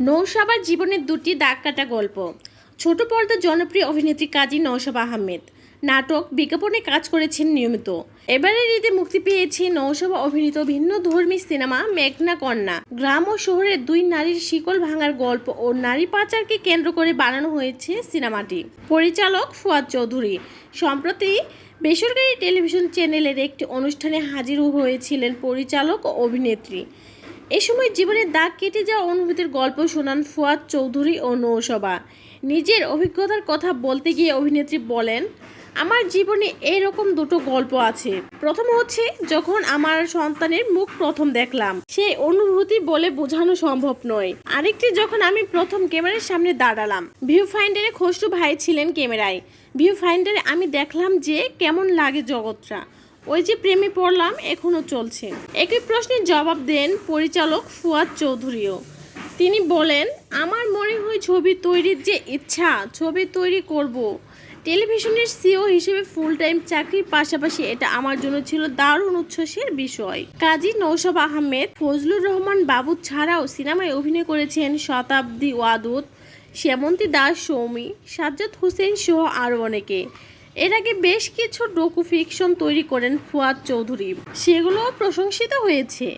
নৌশাবার জীবনের দুটি দাগ কাটা গল্প। ছোট পর্দার জনপ্রিয় অভিনেত্রী কাজী নৌশাবা আহমেদ। নাটক বিজ্ঞাপনে কাজ করেছেন নিয়মিত। এবারের ঈদে মুক্তি পেয়েছে নৌসভা অভিনীত ভিন্ন ধর্মী সিনেমা মেঘনা কন্যা। গ্রাম ও শহরের দুই নারীর শিকল ভাঙার গল্প ও নারী পাচারকে কেন্দ্র করে বানানো হয়েছে সিনেমাটি। পরিচালক ফুয়াদ চৌধুরী। সম্প্রতি বেসরকারি টেলিভিশন চ্যানেলের একটি অনুষ্ঠানে হাজির হয়েছিলেন পরিচালক ও অভিনেত্রী। এ সময় জীবনের দাগ কেটে যাওয়া অনুভূতির গল্প শোনান ফুয়াদ চৌধুরী ও নৌসভা। নিজের অভিজ্ঞতার কথা বলতে গিয়ে অভিনেত্রী বলেন, আমার জীবনে এরকম দুটো গল্প আছে। প্রথম হচ্ছে যখন আমার সন্তানের মুখ প্রথম দেখলাম। সেই অনুভূতি বলে বোঝানো সম্ভব নয়। আরেকটি যখন আমি প্রথম ক্যামেরার সামনে দাঁড়ালাম। ভিউ ফাইন্ডারে খসরু ভাই ছিলেন ক্যামেরায়। ভিউ ফাইন্ডারে আমি দেখলাম যে কেমন লাগে জগৎটা। ওই যে প্রেমে পড়লাম, এখনও চলছে। একই প্রশ্নের জবাব দেন পরিচালক ফুয়াদ চৌধুরীও। তিনি বলেন, আমার মনে হয় ছবি তৈরির যে ইচ্ছা, ছবি তৈরি করব। টেলিভিশনের সিও হিসেবে ফুল টাইম চাকরির পাশাপাশি এটা আমার জন্য ছিল দারুণ উচ্ছ্বাসের বিষয়। কাজী নৌসব আহমেদ, ফজলুর রহমান বাবু ছাড়াও সিনেমায় অভিনয় করেছেন শতাব্দী ওয়াদুদ শ্যামন্তী দাস সৌমি, সাজ্জাদ হোসেন সহ আরও অনেকে। এর আগে বেশ কিছু ডকু ফিকশন তৈরি করেন ফুয়াদ চৌধুরী। সেগুলোও প্রশংসিত হয়েছে।